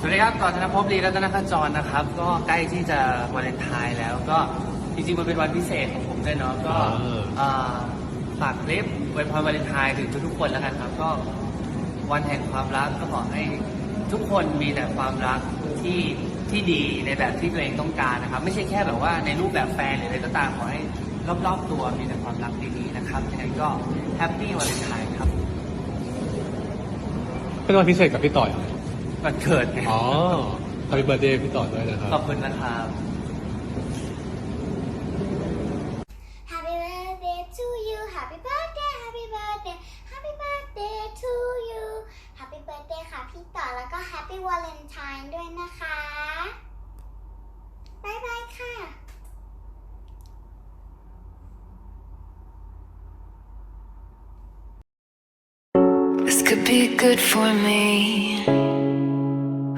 สวัสดีครับ ต่อธนภพลีรัตนขจรนะครับ ก็ใกล้ที่จะวาเลนไทน์แล้วก็จริงๆ มันเป็นวันพิเศษของผมด้วยเนาะก็เออเอ่อฝากคลิปไวยพรวาเลนไทน์ถึงทุกๆคนแล้วกันครับ ก็วันแห่งความรักก็ขอให้ทุกคนมีแต่ความรักที่ที่ดีในแบบที่ตัวเองต้องการนะครับ ไม่ใช่แค่แบบว่าในรูปแบบแฟนหรืออะไรก็ตามขอให้รอบๆตัวมีแต่ความรักดีๆนะครับยังไงก็แฮปปี้วาเลนไทน์ครับ เป็นวันพิเศษกับพี่ต่อยเหรอ วันเกิดไงอ๋อ Happy Birthday พี่ต่อยด้วยนะครับ ขอบคุณนะครับ Happy birthday to you Happy birthday Happy birthday Happy birthday to you Happy birthday ค่ะพี่ต่อแล้วก็ Happy Valentine ด้วยนะคะบ๊ายบายค่ะ This could be good for me.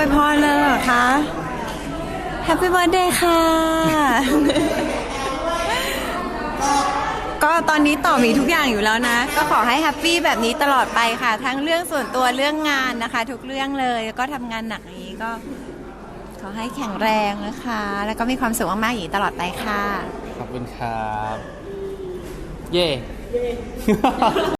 วยพรเลยเหรอคะแฮปปี้เบิร์ดเดย์ค่ะ ก็ตอนนี้ต่อมีทุกอย่างอยู่แล้วนะ ก็ขอให้แฮปปี้แบบนี้ตลอดไปค่ะ ทั้งเรื่องส่วนตัวเรื่องงานนะคะ ทุกเรื่องเลยแล้วก็ทำงานหนักอย่างนี้ก็ ขอให้แข็งแรงนะคะ แล้วก็มีความสุขมากๆอย่างนี้ตลอดไปค่ะ ขอบคุณครับ เย่